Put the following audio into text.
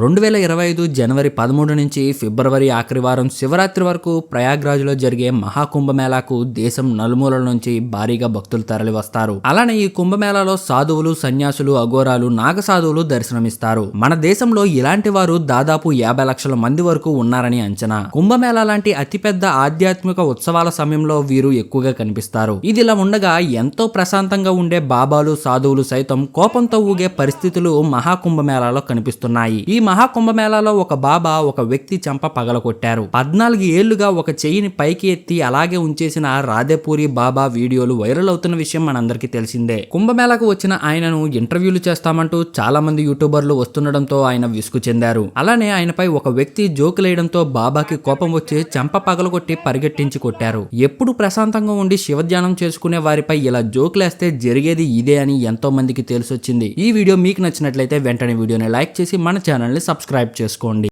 రెండు వేల ఇరవై ఐదు జనవరి పదమూడు నుంచి ఫిబ్రవరి ఆఖరి వారం శివరాత్రి వరకు ప్రయాగ్రాజ్లో జరిగే మహాకుంభమేళాకు దేశం నలుమూలల నుంచి భారీగా భక్తులు తరలి వస్తారు అలానే ఈ కుంభమేళాలో సాధువులు సన్యాసులు అఘోరాలు నాగసాధువులు దర్శనమిస్తారు. మన దేశంలో ఇలాంటి వారు దాదాపు యాభై లక్షల మంది వరకు ఉన్నారని అంచనా. కుంభమేళా లాంటి అతిపెద్ద ఆధ్యాత్మిక ఉత్సవాల సమయంలో వీరు ఎక్కువగా కనిపిస్తారు. ఇదిలా ఉండగా ఎంతో ప్రశాంతంగా ఉండే బాబాలు సాధువులు సైతం కోపంతో ఊగే పరిస్థితి పరిస్థితులు మహాకుంభమేళాలో కనిపిస్తున్నాయి. ఈ మహాకుంభమేళాలో ఒక బాబా ఒక వ్యక్తి చెంప పగలగొట్టారు. పద్నాలుగు ఏళ్ళుగా ఒక చెయ్యిని పైకి ఎత్తి అలాగే ఉంచేసిన రాధేపూరి బాబా వీడియోలు వైరల్ అవుతున్న విషయం మనందరికీ తెలిసిందే. కుంభమేళాకు వచ్చిన ఆయనను ఇంటర్వ్యూలు చేస్తామంటూ చాలా మంది యూట్యూబర్లు వస్తుండడంతో ఆయన విసుగు చెందారు. అలానే ఆయనపై ఒక వ్యక్తి జోకులేయడంతో బాబాకి కోపం వచ్చి చెంప పగలగొట్టి పరిగెట్టించి కొట్టారు. ఎప్పుడు ప్రశాంతంగా ఉండి శివధ్యానం చేసుకునే వారిపై ఇలా జోకులేస్తే జరిగేది ఇదే అని ఎంతో మందికి తెలిసొచ్చింది. ఈ వీడియో మీకు నచ్చినట్లయితే వెంటనే వీడియోని లైక్ చేసి మన ఛానల్ని సబ్స్క్రైబ్ చేసుకోండి.